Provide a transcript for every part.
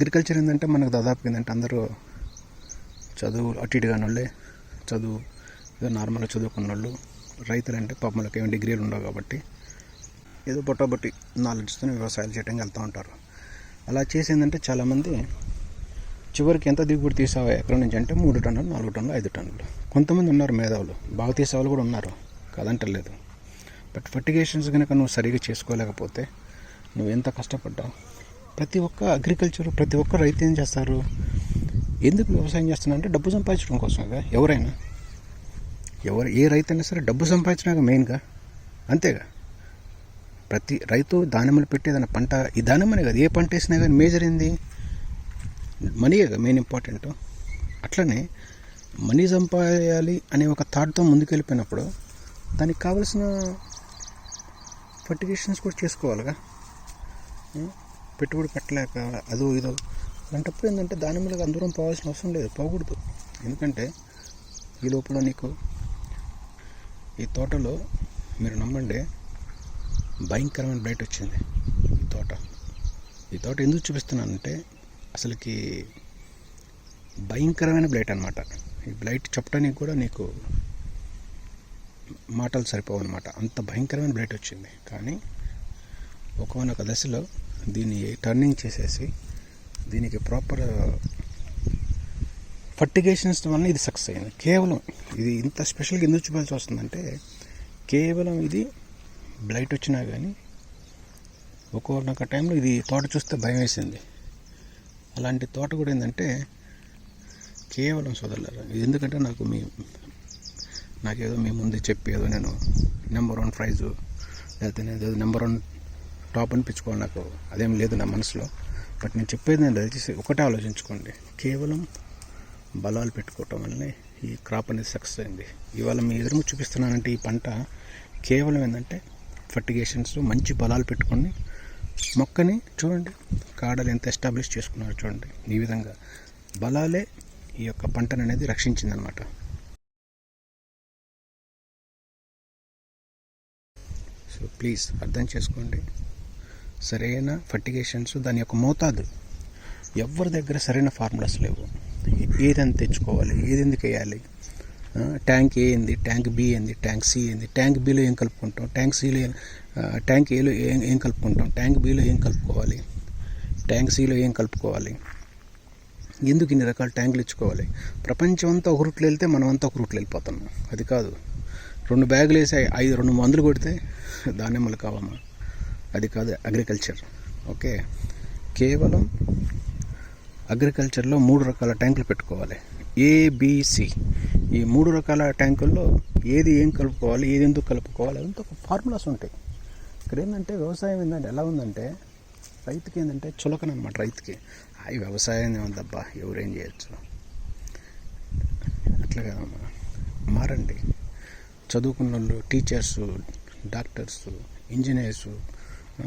Agriculture ఏంటంటే మనకు దాదాపు ఏంటంటే అందరూ చదువు అటు ఇటు కాని వాళ్ళే చదువు ఏదో నార్మల్గా చదువుకున్న వాళ్ళు రైతులు అంటే పాపములకు ఏమి డిగ్రీలు ఉండవు కాబట్టి ఏదో పొట్టబొట్టి నాలెడ్జ్తో వ్యవసాయాలు చేయడానికి వెళ్తూ ఉంటారు. అలా చేసేందంటే చాలామంది చివరికి ఎంత దిగుబడి తీసావా ఎక్కడ నుంచి అంటే మూడు టన్నులు నాలుగు టన్నులు ఐదు టన్నులు. కొంతమంది ఉన్నారు మేధావులు బాగా తీసేవాళ్ళు కూడా ఉన్నారు కాదంటలేదు. బట్ ఫర్టిగేషన్స్ కనుక నువ్వు సరిగా చేసుకోలేకపోతే నువ్వు ఎంత కష్టపడ్డావు? ప్రతి ఒక్క అగ్రికల్చర్ ప్రతి ఒక్క రైతు ఏం చేస్తారు? ఎందుకు వ్యవసాయం చేస్తున్నారంటే డబ్బు సంపాదించడం కోసంగా ఎవరైనా. ఎవరు ఏ రైతు అయినా సరే డబ్బు సంపాదించినాక మెయిన్గా అంతేగా. ప్రతి రైతు దానిమ్మలు పెట్టేదన్న పంట ఈ దానిమ్మనే కదా ఏ పంట వేసినా కానీ మేజర్ ఏంది? మనీ మెయిన్ ఇంపార్టెంట్ అట్లనే మనీ సంపాదించాలి అనే ఒక థాట్తో ముందుకెళ్ళిపోయినప్పుడు దానికి కావలసిన ఫర్టిగేషన్స్ కూడా చేసుకోవాలిగా. పెట్టుబడి పెట్టలేక అదో ఇదో. అలాంటప్పుడు ఏంటంటే దాని మీద అందరం పోవాల్సిన అవసరం లేదు పోకూడదు. ఎందుకంటే ఈ లోపల నీకు ఈ తోటలో మీరు నమ్మండి భయంకరమైన బ్లైట్ వచ్చింది ఈ తోట. ఈ తోట ఎందుకు చూపిస్తున్నానంటే అసలుకి భయంకరమైన బ్లైట్ అనమాట ఈ బ్లైట్ చెప్పడానికి కూడా నీకు మాటలు సరిపోవు అనమాట అంత భయంకరమైన బ్లైట్ వచ్చింది. కానీ ఒకనొక దశలో దీన్ని టర్నింగ్ చేసేసి దీనికి ప్రాపర్ ఫర్టిగేషన్స్ వల్ల ఇది సక్సెస్ అయింది. కేవలం ఇది ఇంత స్పెషల్గా ఎందుకు చూపాల్సి వస్తుందంటే కేవలం ఇది బ్లైట్ వచ్చినా కానీ ఒక్కొక్క టైంలో ఇది తోట చూస్తే భయం వేసింది. అలాంటి తోట కూడా ఏంటంటే కేవలం సోదరులారా ఇది ఎందుకంటే నాకు మీ నాకేదో మీ ముందే చెప్పి ఏదో నేను నెంబర్ వన్ ప్రైజు లేకపోతే నేను ఏదో నెంబర్ వన్ టాప్ అనిపించుకోవాలి నాకు. అదేం లేదు నా మనసులో. బట్ నేను చెప్పేది నేను దయచేసి ఒకటే ఆలోచించుకోండి. కేవలం బలాలు పెట్టుకోవటం వల్లనే ఈ క్రాప్ అనేది సక్సెస్ అయింది. ఇవాళ మీ ఎదురు చూపిస్తున్నానంటే ఈ పంట కేవలం ఏంటంటే ఫర్టిగేషన్స్ మంచి బలాలు పెట్టుకొని మొక్కని చూడండి కాడలు ఎంత ఎస్టాబ్లిష్ చేసుకున్నారు చూడండి. ఈ విధంగా బలాలే ఈ యొక్క పంటను అనేది రక్షించిందనమాట. సో ప్లీజ్ అర్థం చేసుకోండి. సరైన ఫర్టిగేషన్స్ దాని యొక్క మోతాదు ఎవరి దగ్గర సరైన ఫార్ములాస్ లేవు. ఏదని తెచ్చుకోవాలి ఏది ఎందుకు వేయాలి ట్యాంక్ ఏ ఏంది? ట్యాంక్ బి ఏంది? ట్యాంక్ సి ఏంది? ట్యాంక్ బిలో ఏం కలుపుకుంటాం? ట్యాంక్ సిలో ట్యాంక్ ఏలో ఏం ఏం కలుపుకుంటాం? ట్యాంక్ బిలో ఏం కలుపుకోవాలి? ట్యాంక్ సిలో ఏం కలుపుకోవాలి? ఎందుకు ఇన్ని రకాల ట్యాంకులు ఇచ్చుకోవాలి? ప్రపంచం అంతా ఒక రూట్లో వెళ్తే మనం అంతా ఒక రూట్లో వెళ్ళిపోతున్నాం అది కాదు. రెండు బ్యాగులు వేసి ఐదు రెండు మందులు కొడితే దానిమ్మలు కావమ్మా అది కాదు అగ్రికల్చర్ ఓకే కేవలం అగ్రికల్చర్లో మూడు రకాల ట్యాంకులు పెట్టుకోవాలి. ఏబిసి ఈ మూడు రకాల ట్యాంకుల్లో ఏది ఏం కలుపుకోవాలి ఏది ఎందుకు కలుపుకోవాలి అదంతా ఒక ఫార్ములాస్ ఉంటాయి. ఇక్కడ ఏంటంటే వ్యవసాయం ఏంటంటే ఎలా ఉందంటే రైతుకి ఏంటంటే చులకన అనమాట రైతుకి. అవి వ్యవసాయం ఏముందబ్బా ఎవరేం చేయొచ్చు? అట్లా కదమ్మా. మారండి. చదువుకున్న వాళ్ళు teachers doctors engineers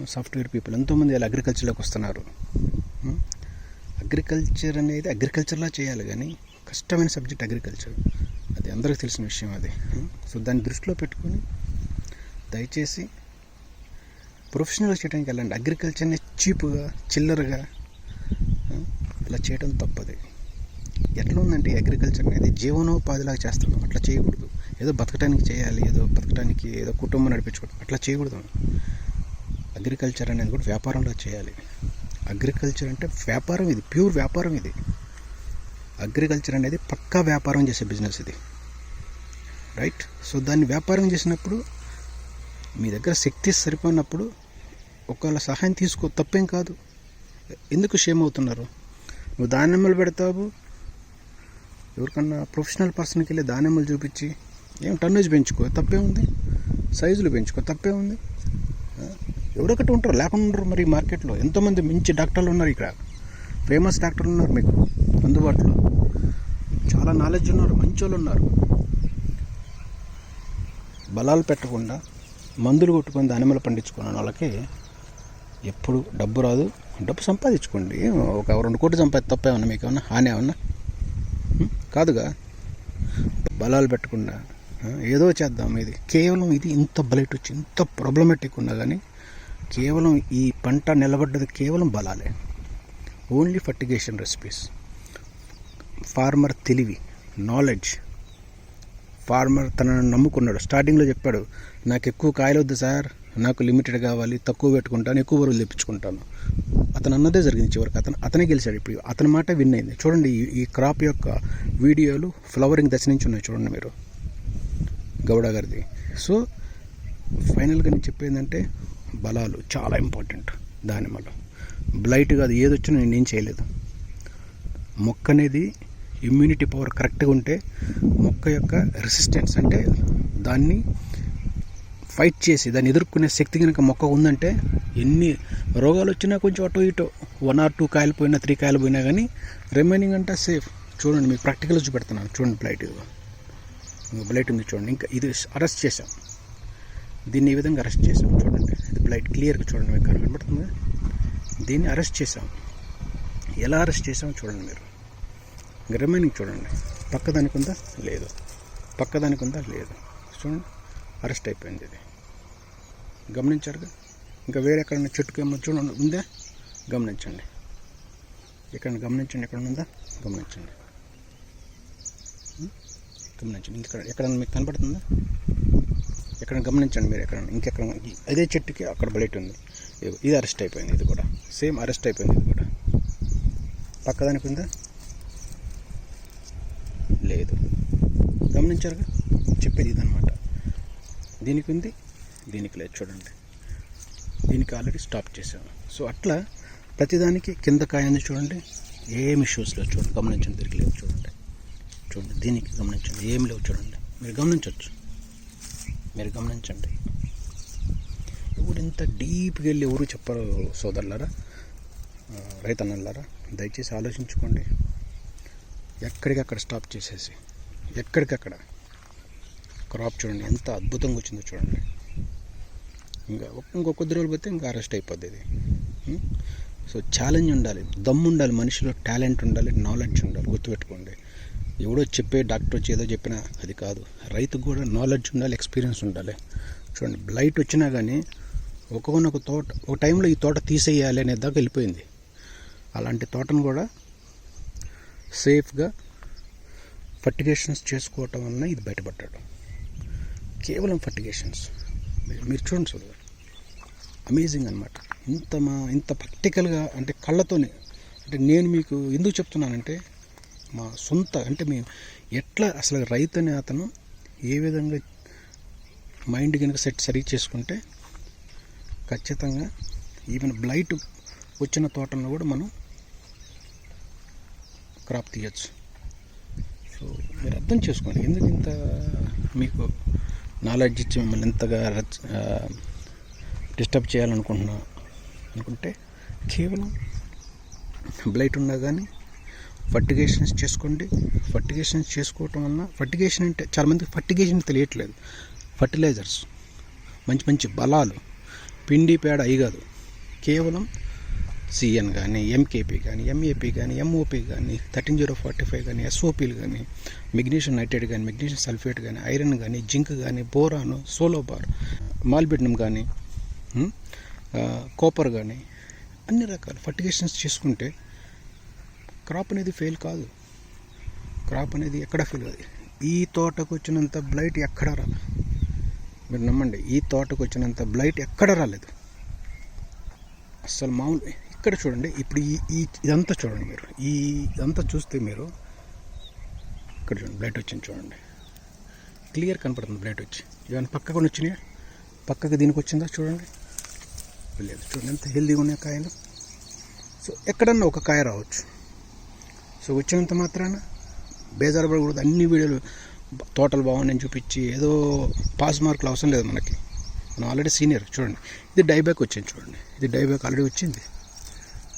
software people ఎంతోమంది ఇలా అగ్రికల్చర్లోకి వస్తున్నారు. అగ్రికల్చర్ అనేది అగ్రికల్చర్లా చేయాలి కానీ కష్టమైన సబ్జెక్ట్ అగ్రికల్చర్ అది అందరికీ తెలిసిన విషయం అది. సో దాన్ని దృష్టిలో పెట్టుకొని దయచేసి ప్రొఫెషనల్గా చేయడానికి వెళ్ళండి. అగ్రికల్చర్ని చీప్గా చిల్లరగా అలా చేయడం తప్పది. ఎట్లా ఉందంటే అగ్రికల్చర్ అనేది జీవనోపాధిలాగా చేస్తున్నాం. అట్లా చేయకూడదు. ఏదో బతకడానికి చేయాలి ఏదో బతకడానికి ఏదో కుటుంబం నడిపించుకోవడం అట్లా చేయకూడదు అగ్రికల్చర్ అనేది కూడా వ్యాపారంలో చేయాలి. అగ్రికల్చర్ అంటే వ్యాపారం ఇది ప్యూర్ వ్యాపారం ఇది. అగ్రికల్చర్ అనేది పక్కా వ్యాపారం చేసే బిజినెస్ ఇది. రైట్? సో దాన్ని వ్యాపారం చేసినప్పుడు మీ దగ్గర శక్తి సరిపోయినప్పుడు ఒకవేళ సహాయం తీసుకో తప్పేం కాదు. ఎందుకు షేమ్ అవుతున్నారు? నువ్వు దానిమ్మలు పెడతావు ఎవరికన్నా ప్రొఫెషనల్ పర్సన్కి వెళ్ళి దానిమ్మలు చూపించి ఏం టన్నేజ్ పెంచుకో తప్పే ఉంది. సైజులు పెంచుకో తప్పే ఉంది. ఎవరొకటి ఉంటారు లేకుండా ఉండరు మరి మార్కెట్లో. ఎంతోమంది మంచి డాక్టర్లు ఉన్నారు ఇక్కడ. ఫేమస్ డాక్టర్లు ఉన్నారు మీకు అందుబాటులో. చాలా నాలెడ్జ్ ఉన్నారు మంచి వాళ్ళు ఉన్నారు. బలాలు పెట్టకుండా మందులు కొట్టుకొని దానిమలు పండించుకున్న వాళ్ళకి ఎప్పుడు డబ్బు రాదు. డబ్బు సంపాదించుకోండి. ఒక రెండు కోట్లు సంపాది తప్పేమన్నా మీకు ఏమన్నా హాని ఏమన్నా? కాదుగా. బలాలు పెట్టకుండా ఏదో చేద్దాం ఇది. కేవలం ఇది ఇంత బలెట్ వచ్చి ఇంత ప్రాబ్లమెటిక్ ఉన్నా కానీ కేవలం ఈ పంట నిలబడ్డది కేవలం బలాలే. ఓన్లీ ఫర్టిగేషన్ రెసిపీస్ ఫార్మర్ తెలివి నాలెడ్జ్ ఫార్మర్ తనను నమ్ముకున్నాడు. స్టార్టింగ్లో చెప్పాడు నాకు ఎక్కువ కాయలు వద్దు సార్. నాకు లిమిటెడ్ కావాలి. తక్కువ పెట్టుకుంటాను. ఎక్కువ బరువులు తెప్పించుకుంటాను. అతను అన్నదే జరిగింది చివరికి. అతను అతనే గెలిచాడు ఇప్పుడు. అతని మాట విన్ అయింది. చూడండి ఈ- ఈ క్రాప్ యొక్క వీడియోలు ఫ్లవరింగ్ దశ నుంచి ఉన్నాయి చూడండి మీరు. గౌడ గారిది. సో ఫైనల్గా నేను చెప్పేందంటే బలాలు చాలా ఇంపార్టెంట్ దానిమ్మలో బ్లైట్ కాదు ఏది వచ్చినా నేను ఏం చేయలేదు. మొక్క అనేది ఇమ్యూనిటీ పవర్ కరెక్ట్గా ఉంటే మొక్క యొక్క రెసిస్టెన్స్ అంటే దాన్ని ఫైట్ చేసి దాన్ని ఎదుర్కొనే శక్తి కనుక మొక్క ఉందంటే ఎన్ని రోగాలు వచ్చినా కొంచెం అటు ఇటు వన్ ఆర్ టూ కాయలు పోయినా త్రీ కాయలు పోయినా కానీ రిమైనింగ్ అంతా సేఫ్ చూడండి మీకు ప్రాక్టికల్ చూపెడుతున్నాను చూడండి బ్లైట్ ఇది బ్లైట్ ఉంది చూడండి. ఇంకా ఇది అరెస్ట్ చేసాం దీన్ని ఈ విధంగా అరెస్ట్ చేసాం స్ట్రీట్ లైట్ క్లియర్గా చూడండి మీకు కనబడుతుంది? దీన్ని అరెస్ట్ చేసాం ఎలా అరెస్ట్ చేసామో చూడండి మీరు. ఇంకా రిమైనింగ్ చూడండి పక్కదానికి ఉందా? లేదు. పక్కదానికి ఉందా? లేదు. చూడండి. అరెస్ట్ అయిపోయింది ఇది. గమనించారుగా? ఇంకా వేరే ఎక్కడైనా చెట్టుకు ఏమో చూడండి ఉందా? గమనించండి. ఇక్కడ గమనించండి ఎక్కడ ఉందా? గమనించండి. గమనించండి. ఇక్కడ ఎక్కడన్నా మీకు కనపడుతుందా ఎక్కడ గమనించండి మీరు ఎక్కడ ఇంకెక్కడ అదే చెట్టుకి అక్కడ బ్లైట్ ఉంది. ఇది అరెస్ట్ అయిపోయింది ఇది కూడా. సేమ్ అరెస్ట్ అయిపోయింది ఇది కూడా. పక్కదానికి ఉందా? లేదు. గమనించారుగా? చెప్పేది ఇదనమాట దీనికి ఉంది దీనికి లేదు చూడండి. దీనికి ఆల్రెడీ స్టాప్ చేశాను సో అట్లా ప్రతిదానికి కింద కాయంది చూడండి. ఏమి షూస్ లేవు చూడండి. గమనించండి తిరిగి లేవు చూడండి. చూడండి దీనికి గమనించండి. ఏం లేవు చూడండి. మీరు గమనించవచ్చు. మీరు గమనించండి. ఎవరు ఇంత డీప్గా వెళ్ళి ఎవరు చెప్పరు సోదరులారా? రైతన్నలారా దయచేసి ఆలోచించుకోండి. ఎక్కడికక్కడ స్టాప్ చేసేసి ఎక్కడికక్కడ క్రాప్ చూడండి ఎంత అద్భుతంగా వచ్చిందో చూడండి. ఇంకా ఇంకో కొద్ది రోజులు పోతే ఇంకా అరెస్ట్ అయిపోద్ది ఇది. సో ఛాలెంజ్ ఉండాలి దమ్ము ఉండాలి మనిషిలో టాలెంట్ ఉండాలి నాలెడ్జ్ ఉండాలి గుర్తుపెట్టుకోండి. ఎవడో చెప్పే డాక్టర్ వచ్చి ఏదో చెప్పినా అది కాదు. రైతుకు కూడా నాలెడ్జ్ ఉండాలి ఎక్స్పీరియన్స్ ఉండాలి. చూడండి బ్లైట్ వచ్చినా కానీ ఒక్కొక్క తోట ఒక టైంలో ఈ తోట తీసేయాలి అనే దాకా వెళ్ళిపోయింది. అలాంటి తోటను కూడా సేఫ్గా ఫర్టిగేషన్స్ చేసుకోవటం వలన ఇది బయటపడ్డాడు. కేవలం ఫర్టిగేషన్స్ మీరు చూడండి చూడండి అమేజింగ్ అనమాట ఇంత మా ఇంత ప్రాక్టికల్గా అంటే కళ్ళతోనే అంటే నేను మీకు ఎందుకు చెప్తున్నానంటే మా సొంత అంటే మేము ఎట్లా అసలు రైతు అనే అతను ఏ విధంగా మైండ్ కనుక సెట్ సరి చేసుకుంటే ఖచ్చితంగా ఈవెన్ బ్లైట్ వచ్చిన తోటలను కూడా మనం క్రాప్ తీయచ్చు. సో మీరు అర్థం చేసుకోండి. ఎందుకు ఇంత మీకు నాలెడ్జ్ ఇచ్చి మిమ్మల్ని ఇంతగా డిస్టర్బ్ చేయాలనుకుంటున్నా? అనుకుంటే కేవలం బ్లైట్ ఉన్నా కానీ ఫర్టిగేషన్స్ చేసుకోండి. ఫర్టిగేషన్స్ చేసుకోవటం వలన ఫర్టిగేషన్ అంటే చాలామందికి ఫర్టిగేషన్ తెలియట్లేదు. ఫర్టిలైజర్స్ మంచి మంచి బలాలు. పిండి పేడ అయి కాదు. కేవలం సిఎన్ కానీ ఎంకేపీ కానీ ఎంఏపీ కానీ ఎంఓపీ కానీ థర్టీన్ జీరో ఫార్టీ ఫైవ్ కానీ ఎస్ఓపీలు కానీ మెగ్నీషియం నైట్రేట్ కానీ మెగ్నీషియం సల్ఫేట్ కానీ ఐరన్ కానీ జింక్ కానీ బోరాను సోలోబార్ మాల్బిడ్నం కానీ కాపర్ కానీ అన్ని రకాల. ఫర్టిగేషన్స్ చేసుకుంటే క్రాప్ అనేది ఫెయిల్ కాదు. క్రాప్ అనేది ఎక్కడ ఫెయిల్ కాదు. ఈ తోటకు వచ్చినంత బ్లైట్ ఎక్కడ రాలేదు మీరు నమ్మండి ఈ తోటకు వచ్చినంత బ్లైట్ ఎక్కడ రాలేదు. అసలు మామూలు ఇక్కడ చూడండి ఇప్పుడు ఈ ఈ ఇదంతా చూడండి మీరు. ఈ ఇదంతా చూస్తే మీరు ఇక్కడ చూడండి బ్లైట్ వచ్చింది చూడండి. క్లియర్ కనపడుతుంది బ్లైట్ వచ్చి. ఇవన్నీ పక్కకు వచ్చినాయా? పక్కకు దీనికి వచ్చిందా చూడండి. లేదు చూడండి ఎంత హెల్దీగా ఉన్నాయి కాయలు. సో ఎక్కడన్నా ఒక కాయ రావచ్చు. సో వచ్చినంత మాత్రాన బేజారపడకూడదు అన్ని వీడియోలు తోటలు బాగున్నాయని చూపించి ఏదో పాస్ మార్కులు అవసరం లేదు మనకి. మనం ఆల్రెడీ సీనియర్ చూడండి. ఇది డైబ్యాక్ వచ్చింది చూడండి. ఇది డైబ్యాక్ ఆల్రెడీ వచ్చింది.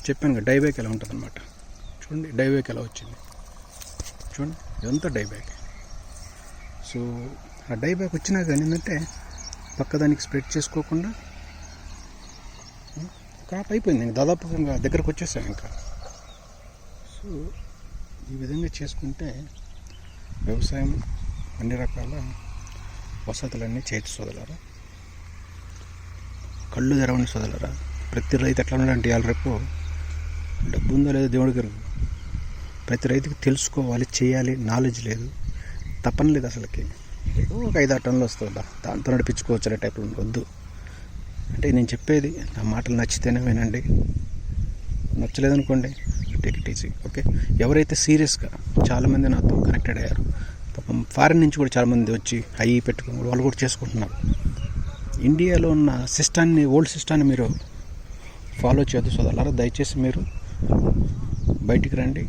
చెప్పాను కదా డైబ్యాక్ ఎలా ఉంటుంది అనమాట చూడండి డైబ్యాక్ ఎలా వచ్చింది. చూడండి ఇదంతా డైబ్యాక్. సో ఆ డైబ్యాక్ వచ్చినా కానీ ఏంటంటే పక్కదానికి స్ప్రెడ్ చేసుకోకుండా క్రాప్ అయిపోయింది ఇంకా. దాదాపు దగ్గరకు వచ్చేసాను ఇంకా. సో ఈ విధంగా చేసుకుంటే వ్యవసాయం అన్ని రకాల వసతులన్నీ చేయొచ్చు సోదలరా? కళ్ళు తెరవని సోదలరా? ప్రతి రైతు ఎట్లా ఉండాలంటే ఇవాళ రేపు డబ్బు ఉందో లేదో దేవుడికి ఎరుగు. ప్రతి రైతుకి తెలుసుకోవాలి చేయాలి నాలెడ్జ్ లేదు. తప్పని లేదు అసలుకి. ఏదో ఒక ఐదు ఆరు టన్నులు వస్తుందా దాంతో నడిపించుకోవచ్చు అనే టైప్లో వద్దు. అంటే నేను చెప్పేది నా మాటలు నచ్చితేనే వినండి. నచ్చలేదనుకోండి. ఈజీ ఓకే ఎవరైతే సీరియస్గా చాలామంది నాతో కనెక్టెడ్ అయ్యారు పాపం ఫారిన్ నుంచి కూడా చాలామంది వచ్చి హై పెట్టుకుని వాళ్ళు కూడా చేసుకుంటున్నారు. ఇండియాలో ఉన్న సిస్టాన్ని ఓల్డ్ సిస్టాన్ని మీరు ఫాలో చేయొద్దు సోదరులారా. దయచేసి మీరు బయటికి రండి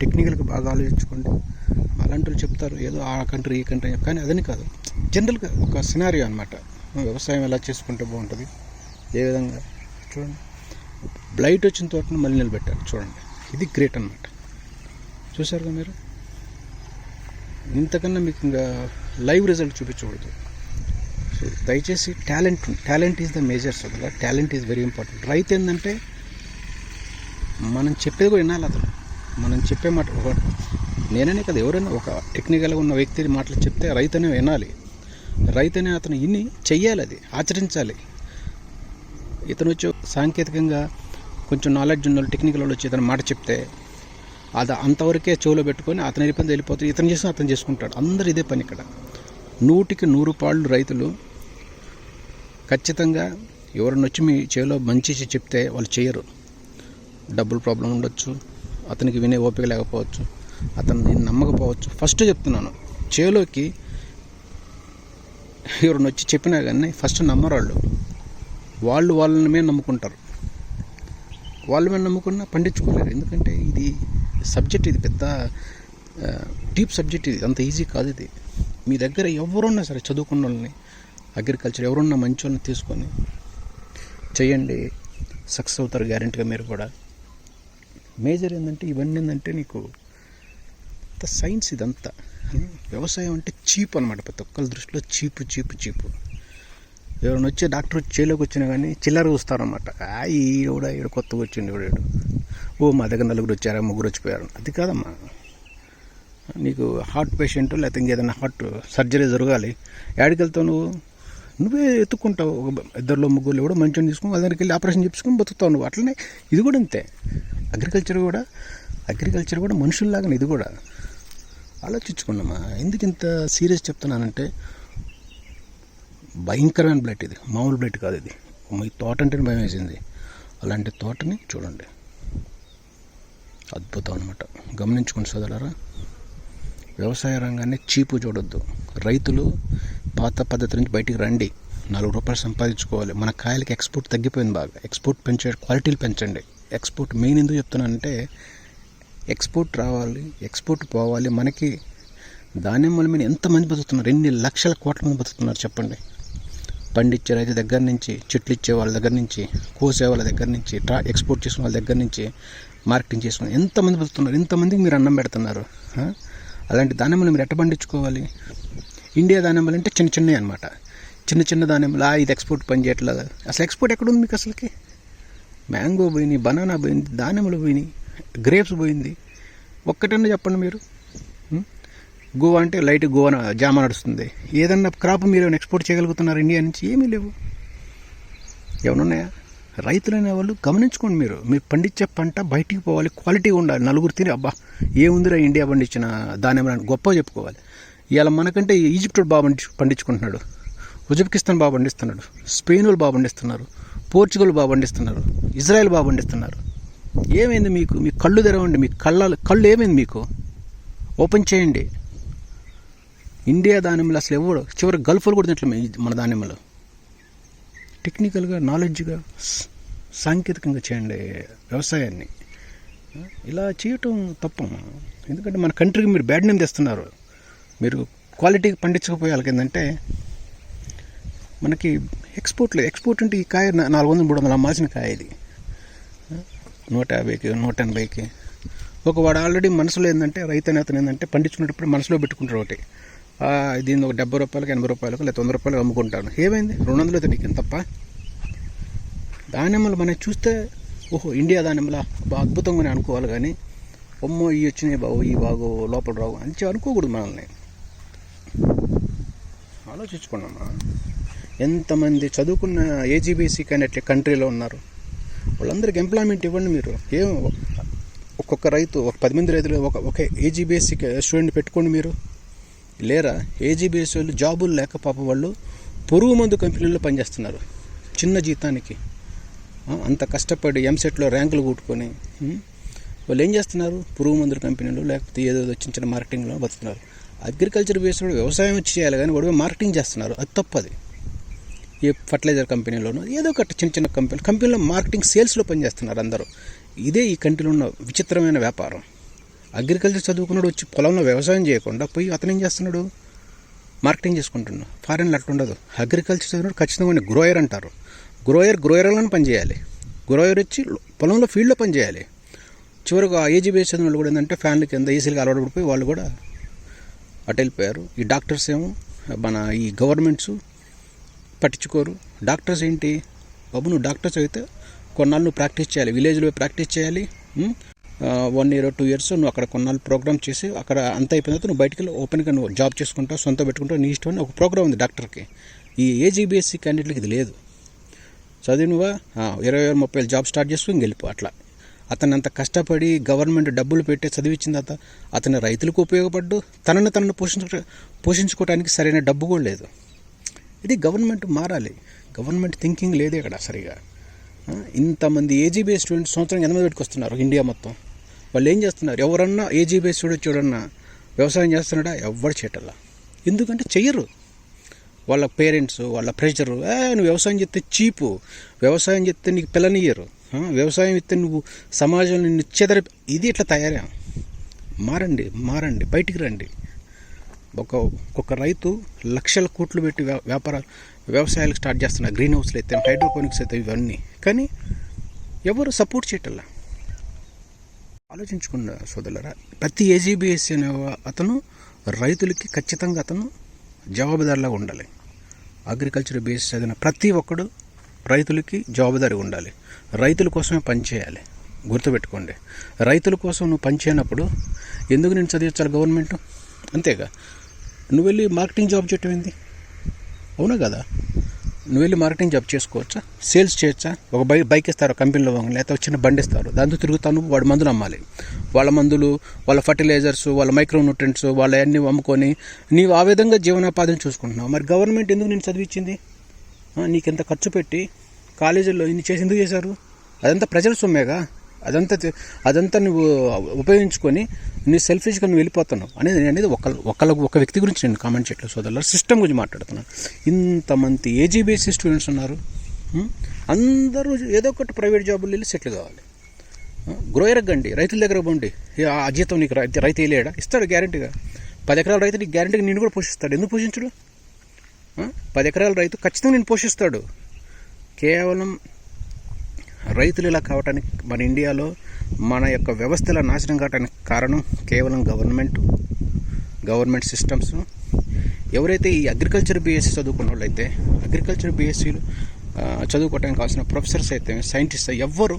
టెక్నికల్గా బాగా ఆలోచించుకోండి. అలాంటి చెప్తారు ఏదో ఆ కంట్రీ ఈ కంట్రీ కానీ అదని కాదు. జనరల్గా ఒక సినారియో అనమాట వ్యవసాయం ఎలా చేసుకుంటే బాగుంటుంది? ఏ విధంగా? చూడండి. బ్లైట్ వచ్చిన తోటను మళ్ళీ నిలబెట్టారు చూడండి. ఇది గ్రేట్ అనమాట చూసారుగా మీరు? ఇంతకన్నా మీకు ఇంకా లైవ్ రిజల్ట్ చూపించకూడదు. సో దయచేసి talent talent is the majors అసలు టాలెంట్ ఈజ్ వెరీ ఇంపార్టెంట్ రైతు ఏంటంటే మనం చెప్పేది కూడా వినాలి అతను. మనం చెప్పే మాట ఒక నేననే కదా ఎవరైనా ఒక టెక్నికల్గా ఉన్న వ్యక్తి మాటలు చెప్తే రైతనే వినాలి. రైతనే అతను ఇన్ని చెయ్యాలి అది ఆచరించాలి. ఇతను వచ్చి సాంకేతికంగా కొంచెం నాలెడ్జ్ ఉన్న వాళ్ళు టెక్నికల్ వాళ్ళు వచ్చి ఇతను మాట చెప్తే అది అంతవరకే చెవులో పెట్టుకొని అతని ఇబ్బంది వెళ్ళిపోతుంది. ఇతను చేసిన అతను చేసుకుంటాడు. అందరు ఇదే పని ఇక్కడ. నూటికి నూరు పాళ్ళు రైతులు ఖచ్చితంగా ఎవరిని వచ్చి మీ చేలో మంచి చెప్తే వాళ్ళు చేయరు. డబ్బులు ప్రాబ్లం ఉండొచ్చు. అతనికి వినే ఓపిక లేకపోవచ్చు. అతను నేను నమ్మకపోవచ్చు. ఫస్ట్ చెప్తున్నాను. చేలోకి ఎవరిని వచ్చి చెప్పినా కానీ ఫస్ట్ నమ్మరాళ్ళు. వాళ్ళు వాళ్ళని మీద నమ్ముకుంటారు. వాళ్ళు మేము నమ్ముకున్నా పండించుకోలేరు. ఎందుకంటే ఇది సబ్జెక్ట్ ఇది పెద్ద డీప్ సబ్జెక్ట్ ఇది. అంత ఈజీ కాదు ఇది. మీ దగ్గర ఎవరున్నా సరే చదువుకున్న వాళ్ళని అగ్రికల్చర్ ఎవరున్నా మంచి వాళ్ళని తీసుకొని చేయండి. సక్సెస్ అవుతారు గ్యారెంటీగా మీరు కూడా. మేజర్ ఏంటంటే ఇవన్నీ ఏంటంటే నీకు సైన్స్ ఇదంతా. వ్యవసాయం అంటే చీప్ అనమాట ప్రతి ఒక్కరి దృష్టిలో చీపు చీపు చీపు. ఎవరైనా వచ్చి డాక్టర్ వచ్చి చేలోకి వచ్చినా కానీ చిల్లర చూస్తారనమాట ఆ ఈడ ఈడ కొత్తగా వచ్చిండు ఈడు ఓ మా దగ్గర నలుగురు వచ్చారా ముగ్గురు వచ్చిపోయారు. అది కాదమ్మా. నీకు హార్ట్ పేషెంట్ లేకపోతే ఇంకేదైనా హార్ట్ సర్జరీ జరగాలి. యాడికి వెళ్తావు నువ్వు? నువ్వే ఎత్తుకుంటావు ఒక ఇద్దరిలో ముగ్గురు కూడా మంచిగా తీసుకుని వాళ్ళ దగ్గరికి వెళ్ళి ఆపరేషన్ చేసుకుని బతుకుతావు నువ్వు. అట్లనే ఇది కూడా అంతే. అగ్రికల్చర్ కూడా అగ్రికల్చర్ కూడా మనుషుల్లాగానే ఇది కూడా. ఆలోచించుకున్నామా ఎందుకు ఇంత సీరియస్ చెప్తున్నానంటే భయంకరమైన బ్లడ్ ఇది. మామూలు బ్లడ్ కాదు ఇది. మీ తోట అంటేనే భయం వేసింది. అలాంటి తోటని చూడండి. అద్భుతం అనమాట గమనించుకుని సోదరులారా. వ్యవసాయ రంగాన్ని చీపు చూడొద్దు. రైతులు పాత పద్ధతి నుంచి బయటికి రండి. నాలుగు రూపాయలు సంపాదించుకోవాలి. మన కాయలకి ఎక్స్పోర్ట్ తగ్గిపోయింది బాగా. ఎక్స్పోర్ట్ పెంచే క్వాలిటీలు పెంచండి. ఎక్స్పోర్ట్ మెయిన్ ఎందుకు చెప్తున్నానంటే ఎక్స్పోర్ట్ రావాలి ఎక్స్పోర్ట్ పోవాలి. మనకి దానిమ్మల మీద ఎంతమంది బతుకుతున్నారు? ఎన్ని లక్షల కోట్ల మంది బతుకుతున్నారు చెప్పండి. పండించే రైతు దగ్గర నుంచి చెట్లు ఇచ్చే వాళ్ళ దగ్గర నుంచి కోసే వాళ్ళ దగ్గర నుంచి ట్రా ఎక్స్పోర్ట్ చేసిన వాళ్ళ దగ్గర నుంచి మార్కెటింగ్ చేసుకుని ఎంతమంది బతుకుతున్నారు? ఇంతమందికి మీరు అన్నం పెడుతున్నారు? అలాంటి దానిమ్మలు మీరు ఎట్ట పండించుకోవాలి? ఇండియా దానిమ్మలు అంటే చిన్న చిన్నవి అనమాట చిన్న చిన్న దానిమ్మలు ఇది ఎక్స్పోర్ట్ పని చేయట్లేదు. అసలు ఎక్స్పోర్ట్ ఎక్కడ ఉంది మీకు అసలుకి? మ్యాంగో పోయినాయి బనానా పోయింది దానిమ్మలు పోయినాయి గ్రేప్స్ పోయింది. ఒక్కటన్నా చెప్పండి మీరు. గోవా అంటే లైట్ గోవా జామ నడుస్తుంది. ఏదన్నా క్రాప్ మీరు ఏమైనా ఎక్స్పోర్ట్ చేయగలుగుతున్నారు ఇండియా నుంచి? ఏమీ లేవు. ఏమన్నా ఉన్నాయా వాళ్ళు గమనించుకోండి మీరు. మీరు పండించే పంట బయటికి పోవాలి క్వాలిటీ ఉండాలి. నలుగురు తిని అబ్బా ఏముందిరా ఇండియా పండించిన దాని గొప్ప చెప్పుకోవాలి. ఇవాళ మనకంటే ఈజిప్ట్ బాగా పండి పండించుకుంటున్నాడు. ఉజ్బెకిస్తాన్ బాగా పండిస్తున్నాడు. స్పెయిన్ వాళ్ళు బాగా పండిస్తున్నారు. పోర్చుగల్ బాగా పండిస్తున్నారు. ఇజ్రాయెల్ బాగా పండిస్తున్నారు. ఏమైంది మీకు? మీ కళ్ళు తెరవండి. మీ కళ్ళ కళ్ళు ఏమైంది మీకు? ఓపెన్ చేయండి. ఇండియా దానిమ్మలు అసలు ఎవడు? చివరి గల్ఫ్లు కూడా తింటలే మన దానిమ్మలు టెక్నికల్గా నాలెడ్జ్గా సాంకేతికంగా చేయండి వ్యవసాయాన్ని. ఇలా చేయటం తప్పమ్మా ఎందుకంటే మన కంట్రీకి మీరు బ్యాడ్ నేమ్ తెస్తున్నారు. మీరు క్వాలిటీకి పండించకపోయే వాళ్ళకి ఏంటంటే మనకి ఎక్స్పోర్ట్ ఎక్స్పోర్ట్ అంటే ఈ కాయ నాలుగు వందలు మూడు వందలు అమ్మాల్సిన కాయ ఇది. నూట యాభైకి నూట ఎనభైకి. ఒక వాడు ఆల్రెడీ మనసులో ఏంటంటే రైతు అనే ఏంటంటే పండించుకునేటప్పుడు మనసులో పెట్టుకుంటారు ఒకటి. దీన్ని ఒక డెబ్బై రూపాయలకి ఎనభై రూపాయలకు లేదా వంద రూపాయలకు అమ్ముకుంటాను. ఏమైంది? రెండు వందలు అయితే నీకు తప్ప దానిమ్మలు మనం చూస్తే ఓహో ఇండియా దానిమ్మలా అద్భుతంగానే అనుకోవాలి కానీ అమ్మో ఇవి వచ్చినాయి బాగు ఈ బాగు లోపల రావు అని అనుకోకూడదు మనల్ని. ఆలోచించుకున్నామా ఎంతమంది చదువుకున్న ఏజీబీసీ కానీ కంట్రీలో ఉన్నారు? వాళ్ళందరికీ ఎంప్లాయ్మెంట్ ఇవ్వండి మీరు. ఏం ఒక్కొక్క రైతు ఒక పది మంది రైతులు ఒక ఒక ఏజీబీఎస్సీ స్టూడెంట్ పెట్టుకోండి మీరు. లేరా? ఏజీబీఎస్ వాళ్ళు జాబులు లేక పాప వాళ్ళు పురుగు మందు కంపెనీల్లో పనిచేస్తున్నారు. చిన్న జీతానికి. అంత కష్టపడి ఎంసెట్లో ర్యాంకులు కూట్టుకొని వాళ్ళు ఏం చేస్తున్నారు? పురుగు మందుల కంపెనీలు లేకపోతే ఏదో చిన్న చిన్న మార్కెటింగ్లో బతుకుతున్నారు. అగ్రికల్చర్ బేస్డ్ వ్యవసాయం వచ్చి చేయాలి కానీ వాడు మార్కెటింగ్ చేస్తున్నారు. అది తప్పది. ఏ ఫర్టిలైజర్ కంపెనీలోనూ ఏదో ఒకటి చిన్న చిన్న కంపెనీ కంపెనీలో మార్కెటింగ్ సేల్స్లో పనిచేస్తున్నారు అందరూ. ఇదే ఈ కంట్రీలో ఉన్న విచిత్రమైన వ్యాపారం. అగ్రికల్చర్ చదువుకున్నాడు వచ్చి పొలంలో వ్యవసాయం చేయకుండా పోయి అతను ఏం చేస్తున్నాడు? మార్కెటింగ్ చేసుకుంటున్నాడు. ఫారెన్లో అట్లుండదు అగ్రికల్చర్ చదివినాడు ఖచ్చితంగా గ్రోయర్ అంటారు. గ్రోయర్ గ్రోయర్లను పనిచేయాలి. గ్రోయర్ వచ్చి పొలంలో ఫీల్డ్లో పనిచేయాలి. చివరికి ఆ ఏజీ బేస్ చదివిన వాళ్ళు కూడా ఏంటంటే ఫ్యాన్ల కింద ఏసీలకు అలవాటు పడిపోయి వాళ్ళు కూడా అటు వెళ్ళిపోయారు. ఈ డాక్టర్స్ ఏమో మన ఈ గవర్నమెంట్స్ పట్టించుకోరు. డాక్టర్స్ ఏంటి? బాబు నువ్వు డాక్టర్స్ అయితే కొన్నాళ్ళు నువ్వు ప్రాక్టీస్ చేయాలి. విలేజ్లో ప్రాక్టీస్ చేయాలి. వన్ ఇయర్ టూ ఇయర్స్ నువ్వు అక్కడ కొన్నాళ్ళు ప్రోగ్రామ్ చేసి అక్కడ అంత అయిపోయిన తర్వాత నువ్వు బయటికి వెళ్ళి ఓపెన్గా నువ్వు జాబ్ చేసుకుంటావు సొంత పెట్టుకుంటావు నీ ఇష్టం అని ఒక ప్రోగ్రామ్ ఉంది డాక్టర్కి ఈ ఏజీబీఎస్సీ క్యాండిడేట్లకి ఇది లేదు. చదివినవా? ఇరవై వేల ముప్పై వేలు జాబ్ స్టార్ట్ చేసుకుని వెళ్ళిపో అట్లా. అతను అంత కష్టపడి గవర్నమెంట్ డబ్బులు పెట్టి చదివించిన తర్వాత అతని రైతులకు ఉపయోగపడ్డు తనను తనను పోషించు పోషించుకోవడానికి సరైన డబ్బు కూడా లేదు. ఇది గవర్నమెంట్ మారాలి. గవర్నమెంట్ థింకింగ్ లేదే ఇక్కడ సరిగా. ఇంతమంది ఏజీబీ స్టూడెంట్స్ సంవత్సరం ఎంతమంది పెట్టుకొస్తున్నారు ఇండియా మొత్తం? వాళ్ళు ఏం చేస్తున్నారు? ఎవరన్నా ఏజీబీ చూడొచ్చు చూడన్నా వ్యవసాయం చేస్తున్నాడా? ఎవ్వరు చేయటల్లా. ఎందుకంటే చెయ్యరు. వాళ్ళ పేరెంట్స్ వాళ్ళ ప్రెషరు నువ్వు వ్యవసాయం చేస్తే చీపు. వ్యవసాయం చేస్తే నీకు పిల్లనియ్యరు. వ్యవసాయం ఇస్తే నువ్వు సమాజంలో నిన్ను చెదర ఇది ఇట్లా తయారా? మారండి మారండి బయటికి రండి. ఒక ఒక్కొక్క రైతు లక్షల కోట్లు పెట్టి వ్యా- వ్యాపార వ్యవసాయాలు స్టార్ట్ చేస్తున్నారు గ్రీన్ హౌస్లు అయితే హైడ్రోపోనిక్స్ అయితే ఇవన్నీ. కానీ ఎవరు సపోర్ట్ చేయటల్లా? ఆలోచించుకున్న సోదరులరా ప్రతి ఏజీబీఎస్సీ అనే అతను రైతులకి ఖచ్చితంగా అతను జవాబుదారిలాగా ఉండాలి. అగ్రికల్చర్ బేస్ చదివిన ప్రతి ఒక్కడు రైతులకి జవాబుదారి ఉండాలి. రైతుల కోసమే పనిచేయాలి గుర్తుపెట్టుకోండి. రైతుల కోసం నువ్వు పనిచేయనప్పుడు ఎందుకు నేను చదివించాలి గవర్నమెంట్? అంతేగా. నువ్వు వెళ్ళి మార్కెటింగ్ జాబ్ చేయటం ఏంది? అవునా కదా? నువ్వు వెళ్ళి మార్కెటింగ్ జాబ్ చేసుకోవచ్చా? సేల్స్ చేయొచ్చా? ఒక బైక్ బైక్ ఇస్తారు కంపెనీలో లేకపోతే చిన్న బండి ఇస్తారు. దాంతో తిరుగుతాను వాడు మందులు అమ్మాలి వాళ్ళ మందులు వాళ్ళ ఫర్టిలైజర్స్ వాళ్ళ మైక్రో న్యూట్రెంట్స్ వాళ్ళ అన్నీ అమ్ముకొని నీవు ఆ విధంగా జీవనోపాధిని చూసుకుంటున్నావు. మరి గవర్నమెంట్ ఎందుకు నేను చదివించింది? నీకు ఎంత ఖర్చు పెట్టి కాలేజీల్లో ఇన్ని చేసి ఎందుకు చేశారు? అదంతా ప్రజల సొమ్మేగా? అదంతా అదంతా నువ్వు ఉపయోగించుకొని నీ సెల్ఫిష్గా నువ్వు వెళ్ళిపోతున్నావు అనేది నేను అనేది ఒక ఒకళ్ళ ఒక వ్యక్తి గురించి నేను కామెంట్ చేయట్లేదు సోదరులు సిస్టమ్ గురించి మాట్లాడుతున్నాను ఇంతమంది ఏజీబీఎస్సీ స్టూడెంట్స్ ఉన్నారు. అందరూ ఏదో ఒకటి ప్రైవేట్ జాబులు వెళ్ళి సెటిల్ కావాలి. గ్రోయర్ ఎరగండి. రైతుల దగ్గర పోండి. ఆ జీతం నీకు రైతు రైతు వేయలేడా? ఇస్తాడు గ్యారంటీగా పది ఎకరాల రైతు నీకు గ్యారంటీగా నేను కూడా పోషిస్తాడు. ఎందుకు పోషించడు? పది ఎకరాల రైతు ఖచ్చితంగా నేను పోషిస్తాడు. కేవలం రైతులు ఇలా కావటానికి మన ఇండియాలో మన యొక్క వ్యవస్థల నాశనం కావడానికి కారణం కేవలం గవర్నమెంట్ గవర్నమెంట్ సిస్టమ్స్. ఎవరైతే ఈ అగ్రికల్చర్ బీఎస్సీ చదువుకున్న వాళ్ళు అయితే అగ్రికల్చర్ బీఎస్సీలు చదువుకోవడానికి కావాల్సిన ప్రొఫెసర్స్ అయితే సైంటిస్ట్ ఎవ్వరు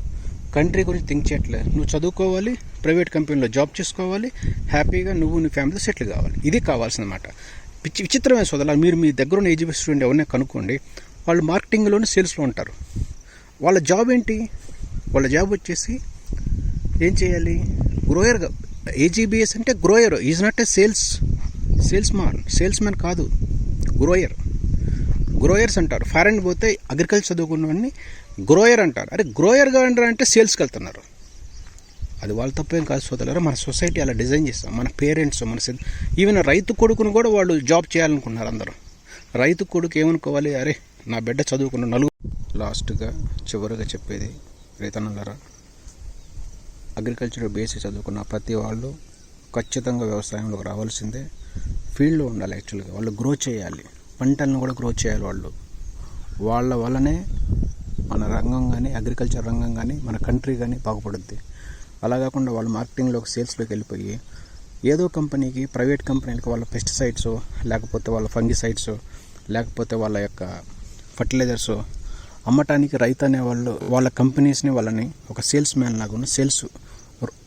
కంట్రీ గురించి థింక్ చేయట్లేదు. నువ్వు చదువుకోవాలి ప్రైవేట్ కంపెనీలో జాబ్ చేసుకోవాలి హ్యాపీగా నువ్వు నీ ఫ్యామిలీ సెటిల్ కావాలి. ఇది కావాల్సిందన్నమాట పిచ్చి విచిత్రమైన సోదరులు మీరు మీ దగ్గర ఉన్న ఏజీబీ స్టూడెంట్ ఎవరినే కనుక్కోండి వాళ్ళు మార్కెటింగ్లోనే సేల్స్లో ఉంటారు. వాళ్ళ జాబ్ ఏంటి? వాళ్ళ జాబ్ వచ్చేసి ఏం చేయాలి? గ్రోయర్గా ఏజీబీఎస్ అంటే grower is not a sales salesman salesman కాదు గ్రోయర్ గ్రోయర్స్ అంటారు. ఫారెన్ పోతే అగ్రికల్చర్ చదువుకున్నవన్నీ గ్రోయర్ అంటారు. అరే గ్రోయర్గా అంటే సేల్స్కి వెళ్తున్నారు. అది వాళ్ళ తప్పేం కాదు సోదరులారా మన సొసైటీ అలా డిజైన్ చేస్తాం. మన పేరెంట్స్ మన ఈవెన్ రైతు కొడుకును కూడా వాళ్ళు జాబ్ చేయాలనుకున్నారు అందరూ. రైతు కొడుకు ఏమనుకోవాలి? అరే నా బిడ్డ చదువుకున్న నలుగు లాస్ట్గా చివరిగా చెప్పేది రైతన్నలారా అగ్రికల్చర్ బేసి చదువుకున్న ప్రతి వాళ్ళు ఖచ్చితంగా వ్యవసాయంలోకి రావాల్సిందే. ఫీల్డ్లో ఉండాలి యాక్చువల్గా. వాళ్ళు గ్రో చేయాలి. పంటలను కూడా గ్రో చేయాలి వాళ్ళు. వాళ్ళ వల్లనే మన రంగం కానీ అగ్రికల్చర్ రంగం కానీ మన కంట్రీ కానీ బాగుపడుద్ది. అలా కాకుండా వాళ్ళు మార్కెటింగ్లోకి సేల్స్లోకి వెళ్ళిపోయి ఏదో కంపెనీకి ప్రైవేట్ కంపెనీలకు వాళ్ళ పెస్టిసైడ్స్ లేకపోతే వాళ్ళ ఫంగిసైడ్స్ లేకపోతే వాళ్ళ యొక్క ఫర్టిలైజర్స్ అమ్మటానికి రైతు అనే వాళ్ళు వాళ్ళ కంపెనీస్ని వాళ్ళని ఒక సేల్స్ మ్యాన్ లాగా ఉన్న సేల్స్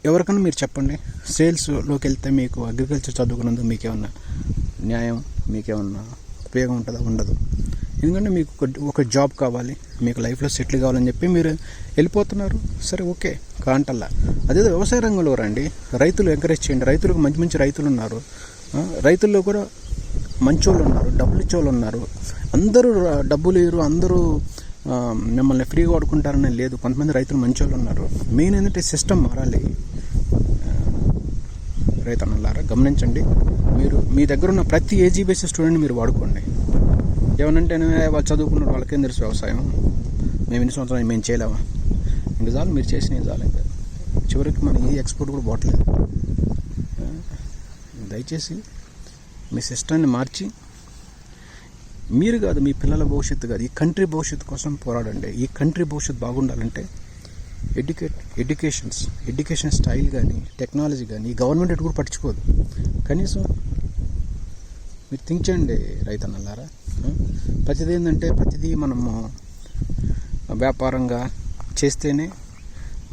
ఎవరికైనా మీరు చెప్పండి. సేల్స్లోకి వెళ్తే మీకు అగ్రికల్చర్ చదువుకున్నందుకు మీకేమన్నా న్యాయం మీకేమన్నా ఉపయోగం ఉంటుందా? ఉండదు. ఎందుకంటే మీకు ఒక- జాబ్ కావాలి మీకు లైఫ్లో సెటిల్ కావాలని చెప్పి మీరు వెళ్ళిపోతున్నారు. సరే ఓకే కాంటల్లా. అదే వ్యవసాయ రంగంలో రండి. రైతులు ఎంకరేజ్ చేయండి. రైతులకు మంచి మంచి రైతులు ఉన్నారు. రైతుల్లో కూడా మంచోళ్ళు ఉన్నారు డబ్బులు ఇచ్చేవాళ్ళు ఉన్నారు అందరూ డబ్బులు లేరు అందరూ మిమ్మల్ని ఫ్రీగా వాడుకుంటారని లేదు. కొంతమంది రైతులు మంచోళ్ళు ఉన్నారు మెయిన్ ఏంటంటే సిస్టమ్ మారాలి. రైతన్నలారా గమనించండి. మీరు మీ దగ్గర ఉన్న ప్రతి ఏజీ బేసిస్ స్టూడెంట్ మీరు వాడుకోండి. ఏమనంటే వాళ్ళు చదువుకున్న వాళ్ళకేం తెలుసు వ్యవసాయం? మేము ఇన్ని సంవత్సరాలు మేము చేయలేమా? ఇంక చాలు మీరు చేసిన చాలు ఇంకా. చివరికి మనం ఏ ఎక్స్పోర్ట్ కూడా పోవట్లేదు. దయచేసి మీ సిస్టాన్ని మార్చి మీరు కాదు మీ పిల్లల భవిష్యత్తు కాదు ఈ కంట్రీ భవిష్యత్తు కోసం పోరాడండి. ఈ కంట్రీ భవిష్యత్తు బాగుండాలంటే ఎడ్యుకేట్ ఎడ్యుకేషన్స్ ఎడ్యుకేషన్ స్టైల్ కానీ టెక్నాలజీ కానీ ఈ గవర్నమెంట్ ఎటు కూడా పట్టించుకోదు. కనీసం మీరు థింక్ చేయండి రైతన్నలారా. ప్రతిదీ ఏంటంటే ప్రతిదీ మనము వ్యాపారంగా చేస్తేనే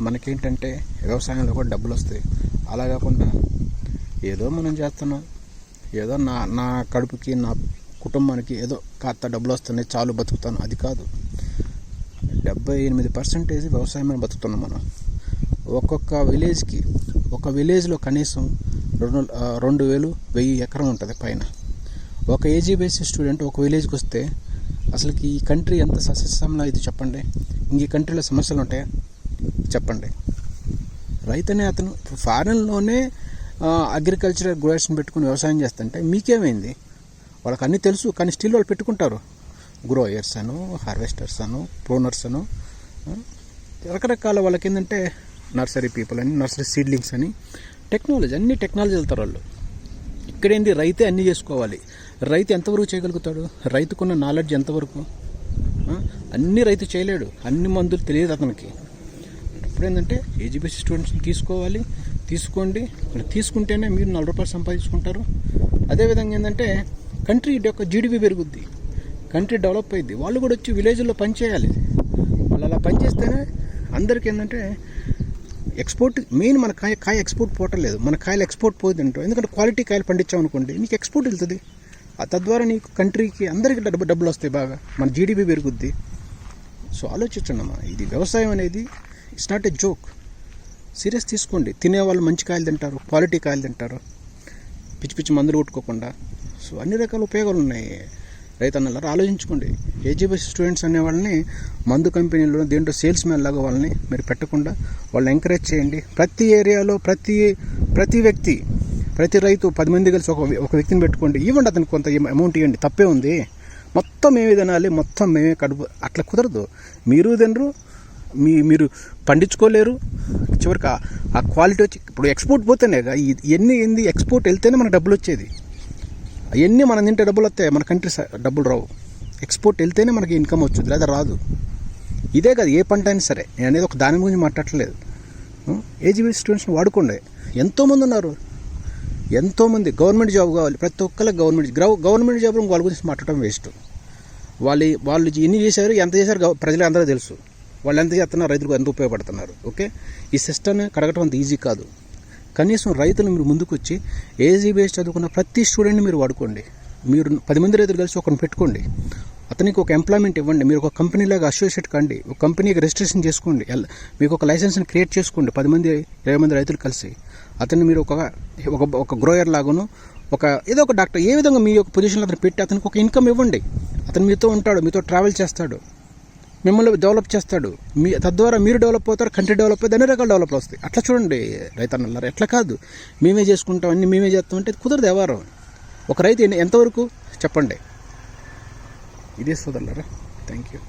మనకేంటంటే వ్యవసాయంలో కూడా డబ్బులు వస్తాయి అలా కాకుండా ఏదో మనం చేస్తున్నాం. ఏదో నా నా కడుపుకి నా కుటుంబానికి ఏదో కాస్త డబ్బులు వస్తున్నాయి చాలు బతుకుతాను. అది కాదు. డెబ్బై ఎనిమిది పర్సెంటేజ్ వ్యవసాయం బతుకుతున్నాం మనం. ఒక్కొక్క విలేజ్కి ఒక విలేజ్లో కనీసం రెండు రెండు వేలు వెయ్యి ఎకరం ఉంటుంది పైన. ఒక ఏజీ బేసిస్ స్టూడెంట్ ఒక విలేజ్కి వస్తే అసలుకి ఈ కంట్రీ ఎంత సస్యశ్యామలా ఇది చెప్పండి. ఇంక ఈ కంట్రీలో సమస్యలు ఉంటాయా? చెప్పండి. రైతనే అతను ఫారెన్లోనే అగ్రికల్చర్ గ్రోయర్స్ని పెట్టుకుని వ్యవసాయం చేస్తుంటే మీకేమైంది? వాళ్ళకి అన్నీ తెలుసు కానీ స్టిల్ వాళ్ళు పెట్టుకుంటారు. గ్రోయర్స్ అను హార్వెస్టర్స్ అను ప్రోనర్స్ అను రకరకాల వాళ్ళకి ఏంటంటే నర్సరీ పీపుల్ అని నర్సరీ సీడ్లింగ్స్ అని టెక్నాలజీ అన్ని టెక్నాలజీ వెళ్తారు వాళ్ళు. ఇక్కడేంది? రైతే అన్నీ చేసుకోవాలి. రైతు ఎంతవరకు చేయగలుగుతాడు? రైతుకున్న నాలెడ్జ్ ఎంతవరకు అన్ని రైతు చేయలేడు. అన్ని మందులు తెలియదు అతనికి. ఇప్పుడు ఏంటంటే ఏజీబీసీ స్టూడెంట్స్ని తీసుకోవాలి. తీసుకోండి. మరి తీసుకుంటేనే మీరు నలభై రూపాయలు సంపాదించుకుంటారు. అదేవిధంగా ఏంటంటే కంట్రీ యొక్క జీడిపి పెరుగుద్ది. కంట్రీ డెవలప్ అయింది వాళ్ళు కూడా వచ్చి విలేజ్లో పనిచేయాలి వాళ్ళు అలా పనిచేస్తేనే అందరికీ ఏంటంటే ఎక్స్పోర్ట్ మెయిన్ మన కాయ కాయ ఎక్స్పోర్ట్ పోవట్లేదు మన కాయలు ఎక్స్పోర్ట్ పోతుంది అంటారు ఎందుకంటే క్వాలిటీ కాయలు పండించాం అనుకోండి నీకు ఎక్స్పోర్ట్ వెళ్తుంది. ఆ తద్వారా నీకు కంట్రీకి అందరికీ డబ్బు డబ్బులు వస్తాయి బాగా. మన జీడిపి పెరుగుద్ది. సో ఆలోచించండి అమ్మా ఇది వ్యవసాయం అనేది it's not a joke serious తీసుకోండి. తినేవాళ్ళు మంచి కాయలు తింటారు క్వాలిటీ కాయలు తింటారు. పిచ్చి పిచ్చి మందులు కొట్టుకోకుండా. సో అన్ని రకాల ఉపయోగాలు ఉన్నాయి. రైతన్నలారా ఆలోచించుకోండి. ఏజీబీసీ స్టూడెంట్స్ అనే వాళ్ళని మందు కంపెనీలో దేంట్లో సేల్స్ మ్యాన్ లాగా వాళ్ళని మీరు పెట్టకుండా వాళ్ళని ఎంకరేజ్ చేయండి. ప్రతి ఏరియాలో ప్రతి ప్రతి వ్యక్తి ప్రతి రైతు పది మంది కలిసి ఒక ఒక వ్యక్తిని పెట్టుకోండి. ఇవ్వండి అతనికి కొంత అమౌంట్ ఇవ్వండి. తప్పే ఉంది. మొత్తం మేమే తినాలి. మొత్తం మేమే కడుపు అట్లా కుదరదు. మీరు తినరు మీ మీరు పండించుకోలేరు. చివరికి ఆ- క్వాలిటీ వచ్చి ఇప్పుడు ఎక్స్పోర్ట్ పోతేనే ఎన్ని ఏంది ఎక్స్పోర్ట్ వెళ్తేనే మనకు డబ్బులు వచ్చేది. అవన్నీ మనం తింటే డబ్బులు వస్తాయి మన కంట్రీ డబ్బులు రావు. ఎక్స్పోర్ట్ వెళ్తేనే మనకి ఇన్కమ్ వచ్చింది లేదా రాదు. ఇదే కాదు ఏ పంట అయినా సరే. నేను అనేది ఒక దాని గురించి మాట్లాడట్లేదు. ఏజీబీ స్టూడెంట్స్ని వాడుకోండి. ఎంతోమంది ఉన్నారు. ఎంతోమంది గవర్నమెంట్ జాబ్ కావాలి. ప్రతి ఒక్కరికి గవర్నమెంట్ గవర్నమెంట్ జాబ్ వాళ్ళ గురించి మాట్లాడటం వేస్ట్ వాళ్ళు వాళ్ళు ఎన్ని చేశారు ఎంత చేశారు ప్రజలందరూ తెలుసు. వాళ్ళు ఎంత చేస్తున్నారు రైతులకు ఎంత ఉపయోగపడుతున్నారు ఓకే? ఈ సిస్టమ్ని కడగటం అంత ఈజీ కాదు. కనీసం రైతులు మీరు ముందుకు వచ్చి ఏజీ బేస్ చదువుకున్న ప్రతి స్టూడెంట్ని మీరు వాడుకోండి. మీరు పది మంది రైతులు కలిసి ఒకరిని పెట్టుకోండి. అతనికి ఒక ఎంప్లాయ్మెంట్ ఇవ్వండి. మీరు ఒక కంపెనీలాగా అసోసియేట్ కండి. ఒక కంపెనీకి రిజిస్ట్రేషన్ చేసుకోండి. మీకు ఒక లైసెన్స్ని క్రియేట్ చేసుకోండి. పది మంది ఇరవై మంది రైతులు కలిసి. అతన్ని మీరు ఒక ఒక ఒక గ్రోయర్ లాగాను ఒక ఏదో ఒక డాక్టర్ ఏ విధంగా మీ యొక్క పొజిషన్లో అతను పెట్టి అతనికి ఒక ఇన్కమ్ ఇవ్వండి. అతను మీతో ఉంటాడు మీతో ట్రావెల్ చేస్తాడు. మిమ్మల్ని డెవలప్ చేస్తాడు. మీ తద్వారా మీరు డెవలప్ అవుతారు కంట్రీ డెవలప్ అవుతుంది అన్ని రకాల డెవలప్ వస్తాయి. అట్లా చూడండి రైతన్నలారు ఎట్లా కాదు. మేమే చేసుకుంటాం అన్ని మేమే చేస్తాం అంటే కుదరదు ఎవరు ఒక రైతు ఎంతవరకు? చెప్పండి. ఇదే సోదరులారా థ్యాంక్ యూ